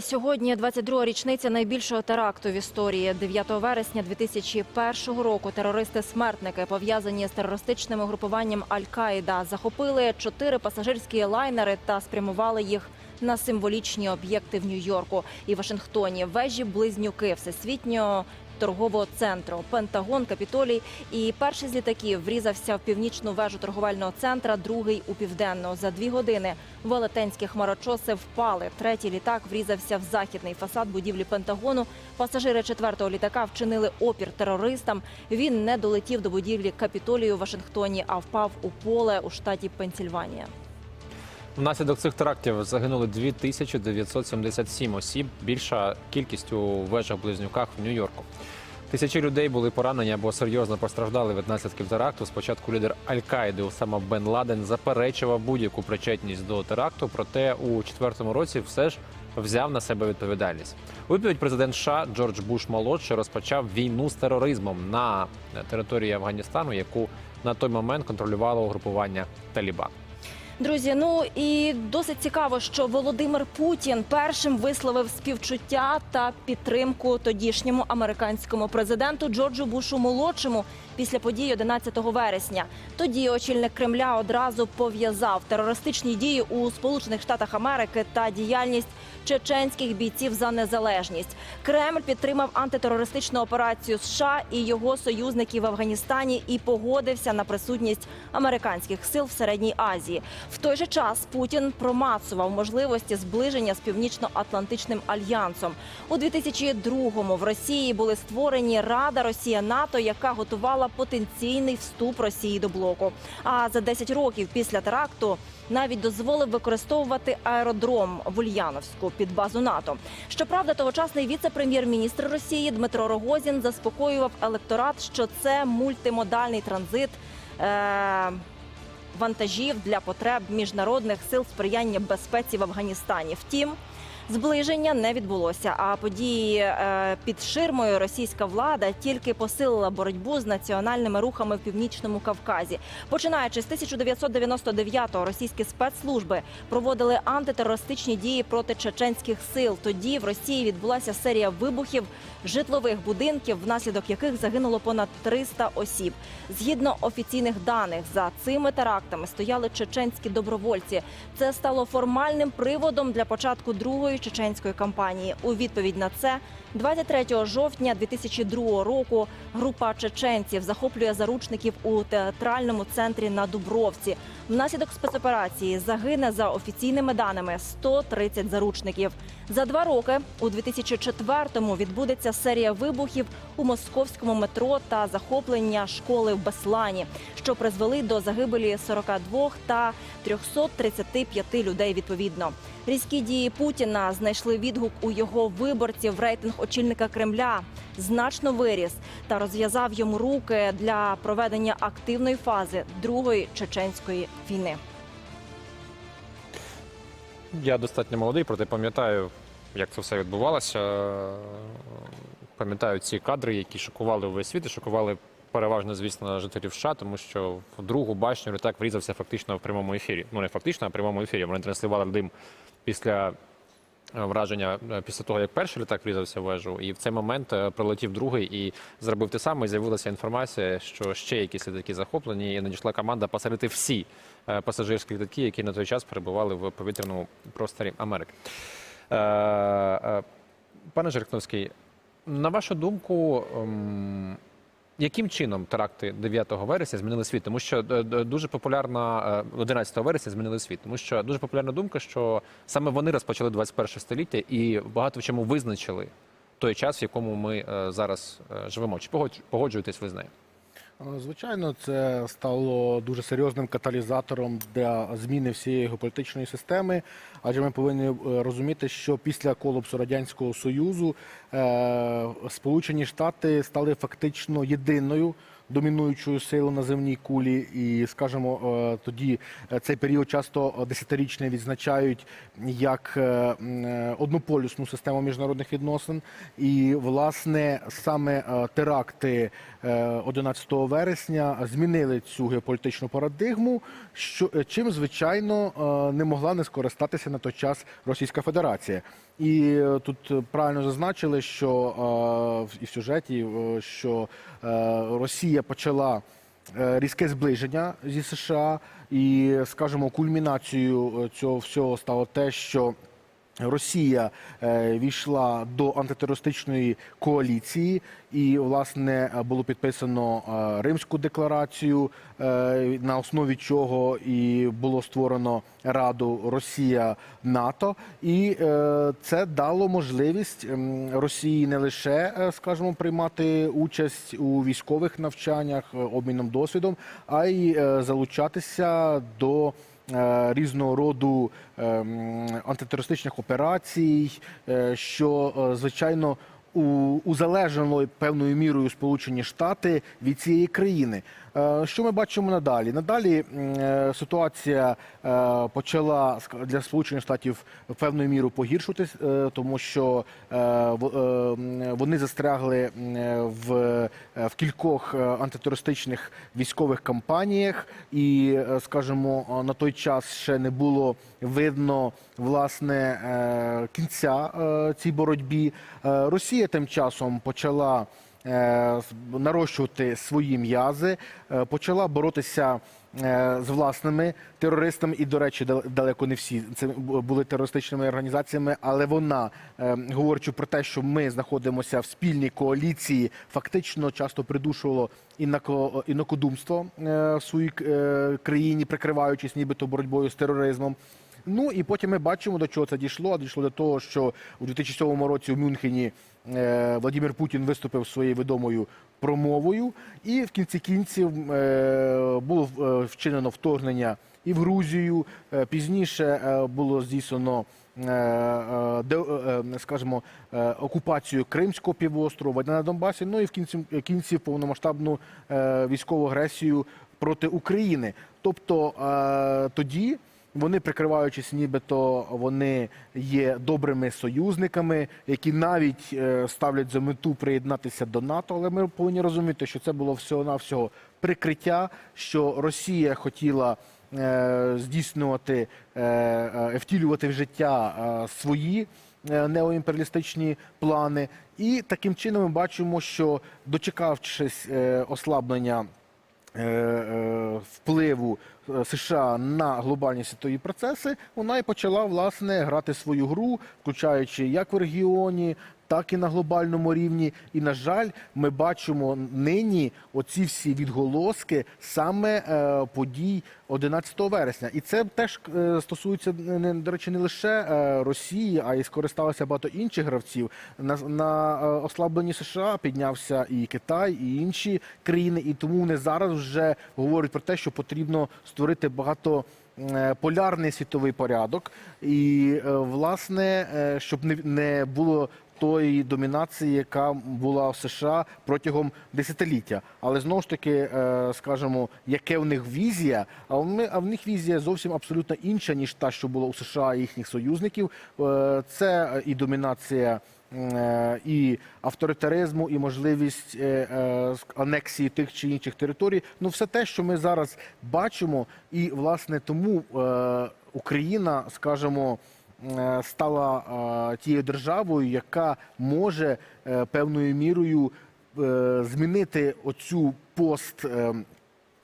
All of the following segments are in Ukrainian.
Сьогодні 22-га річниця найбільшого теракту в історії. 9 вересня 2001 року терористи-смертники, пов'язані з терористичним угрупуванням Аль-Каїда, захопили чотири пасажирські лайнери та спрямували їх на символічні об'єкти в Нью-Йорку і Вашингтоні. Вежі близнюки всесвітнього торгового центру, Пентагон, Капітолій. І перший з літаків врізався в північну вежу торговельного центра, другий у південну. За дві години велетенські хмарочоси впали. Третій літак врізався в західний фасад будівлі Пентагону. Пасажири четвертого літака вчинили опір терористам. Він не долетів до будівлі Капітолію у Вашингтоні, а впав у поле у штаті Пенсільванія. Внаслідок цих терактів загинули 2977 осіб, більша кількість у вежах-близнюках в Нью-Йорку. Тисячі людей були поранені або серйозно постраждали від наслідків теракту. Спочатку лідер Аль-Каїди Усама Бен Ладен заперечував будь-яку причетність до теракту, проте у четвертому році все ж взяв на себе відповідальність. Відповідь президент США Джордж Буш молодший розпочав війну з тероризмом на території Афганістану, яку на той момент контролювало угрупування Талібан. Друзі, ну і досить цікаво, що Володимир Путін першим висловив співчуття та підтримку тодішньому американському президенту Джорджу Бушу молодшому після подій 11 вересня. Тоді очільник Кремля одразу пов'язав терористичні дії у Сполучених Штатах Америки та діяльність чеченських бійців за незалежність. Кремль підтримав антитерористичну операцію США і його союзників в Афганістані і погодився на присутність американських сил в середній Азії. В той же час Путін промацував можливості зближення з північно-атлантичним альянсом. У 2002-му в Росії були створені Рада Росія НАТО, яка готувала потенційний вступ Росії до блоку. А за 10 років після теракту навіть дозволив використовувати аеродром в Ульяновську під базу НАТО. Щоправда, тогочасний віце-прем'єр-міністр Росії Дмитро Рогозін заспокоював електорат, що це мультимодальний транзит. Е- Вантажів для потреб міжнародних сил сприяння безпеці в Афганістані. Втім, зближення не відбулося. А події е, під ширмою російська влада тільки посилила боротьбу з національними рухами в північному Кавказі. Починаючи з 1999-го російські спецслужби проводили антитерористичні дії проти чеченських сил. Тоді в Росії відбулася серія вибухів житлових будинків, внаслідок яких загинуло понад 300 осіб. Згідно офіційних даних, за цими терактами стояли чеченські добровольці. Це стало формальним приводом для початку другої чеченської кампанії. У відповідь на це 23 жовтня 2002 року група чеченців захоплює заручників у театральному центрі на Дубровці. Внаслідок спецоперації загине за офіційними даними 130 заручників. За два роки у 2004-му відбудеться серія вибухів у московському метро та захоплення школи в Беслані, що призвели до загибелі 42 та 335 людей відповідно. Різкі дії Путіна знайшли відгук у його виборців. Рейтинг очільника Кремля значно виріс та розв'язав йому руки для проведення активної фази другої чеченської війни. Я достатньо молодий, проте пам'ятаю, як це все відбувалося. Пам'ятаю ці кадри, які шокували увесь світ і шокували переважно, звісно, жителів США, тому що в другу башню літак врізався фактично в прямому ефірі. Ну не фактично, а в прямому ефірі. Вони транслювали дим після враження е, після того, як перший літак врізався в вежу, і в цей момент е, прилетів другий і зробив те саме. І з'явилася інформація, що ще якісь літаки захоплені, і надійшла команда посадити всі е, пасажирські літаки, які на той час перебували в повітряному просторі Америки. Е, е, Пане Жерехновський, на вашу думку, ем, яким чином теракти 9 вересня змінили світ? Тому що е, дуже популярна е, 11 вересня змінили світ, тому що дуже популярна думка, що саме вони розпочали 21 століття і багато в чому визначили той час, в якому ми е, зараз е, живемо. Чи погодж- погоджуєтесь ви з нею? Звичайно, це стало дуже серйозним каталізатором для зміни всієї геополітичної системи. Адже ми повинні е, розуміти, що після колапсу радянського союзу е, Сполучені Штати стали фактично єдиною. Домінуючою силою на земній кулі, і скажімо, е, тоді е, цей період часто десятирічний відзначають як е, однополюсну систему міжнародних відносин. І власне саме теракти е, 11 вересня змінили цю геополітичну парадигму, що чим звичайно не могла не скористатися на той час Російська Федерація. І е, тут е, правильно зазначили, що е, і в сюжеті, що Росія почала різке зближення зі США, і, скажімо, кульмінацією цього всього стало те, що Росія е, війшла до антитерористичної коаліції, і власне було підписано е, Римську декларацію, е, на основі чого і було створено Раду Росія НАТО. І це дало можливість Росії не лише, скажімо, приймати участь у військових навчаннях, обміном досвідом, а й залучатися до різного роду ем, антитерористичних операцій, е, що е, звичайно узалежало певною мірою Сполучені Штати від цієї країни. Е, Що ми бачимо надалі? Надалі е, ситуація е, почала для Сполучених Штатів певною мірою погіршуватись, тому що вони застрягли в, в кількох антитерористичних військових кампаніях, і, скажімо, на той час ще не було видно власне кінця цій боротьбі. Росія тим часом почала нарощувати свої м'язи, е, почала боротися е, з власними терористами, і, до речі, далеко не всі це були терористичними організаціями, але вона, е, говорячи про те, що ми знаходимося в спільній коаліції, фактично часто придушувало інако, інакодумство е, в своїй е, країні, прикриваючись нібито боротьбою з тероризмом. Ну і потім ми бачимо, до чого це дійшло. Дійшло до того, що у 2007 році в Мюнхені е, Владимир Путін виступив своєю відомою промовою, і в кінці кінців е, було е, вчинено вторгнення і в Грузію. Е, пізніше е, було здійснено. е, е, де, скажімо, окупацію Кримського півострова на Донбасі, ну і в кінці, кінці повномасштабну військову агресію проти України. Тобто тоді вони, прикриваючись, нібито вони є добрими союзниками, які навіть е, ставлять за мету приєднатися до НАТО. Але ми повинні розуміти, що це було всього навсього прикриття, що Росія хотіла. е, Здійснювати, е, втілювати в життя свої неоімперіалістичні плани, і таким чином ми бачимо, що дочекавшись ослаблення впливу е, США на глобальні світові процеси, вона і почала власне грати свою гру, включаючи як в регіоні, так і на глобальному рівні. І на жаль, ми бачимо нині оці всі відголоски саме е, подій 11 вересня. І це теж е, стосується не- не до речі, не лише е, Росії, а й скористалося багато інших гравців. На, на е, ослабленні США піднявся і Китай, і інші країни. І тому вони зараз вже говорять про те, що потрібно створити багато. Е, Полярний світовий порядок, і е, власне, е, щоб не, було тої домінації, яка була в США протягом десятиліття. Але знову ж таки, скажімо, яке в них візія, а в ми- а в них візія зовсім абсолютно інша, ніж та, що була у США і їхніх союзників. Це і домінація. Е, І авторитаризму, і можливість е, е, анексії тих чи інших територій ну все те, що ми зараз бачимо, і власне тому Україна, скажімо, стала тією державою, яка може певною мірою змінити оцю пост.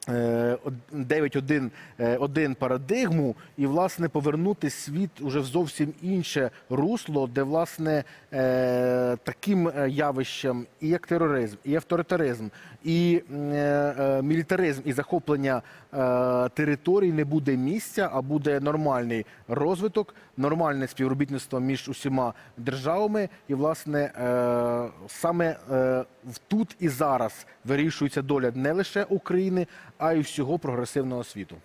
Е, е, 9.1.1 парадигму і власне повернути світ уже в зовсім інше русло, де власне е, таким е, явищем, і як тероризм, і авторитаризм, і е, е, мілітаризм, і захоплення е, територій не буде місця, а буде нормальний розвиток, нормальне співробітництво між усіма державами. І власне е, саме е, тут і зараз вирішується доля не лише України, а й всього прогресивного світу.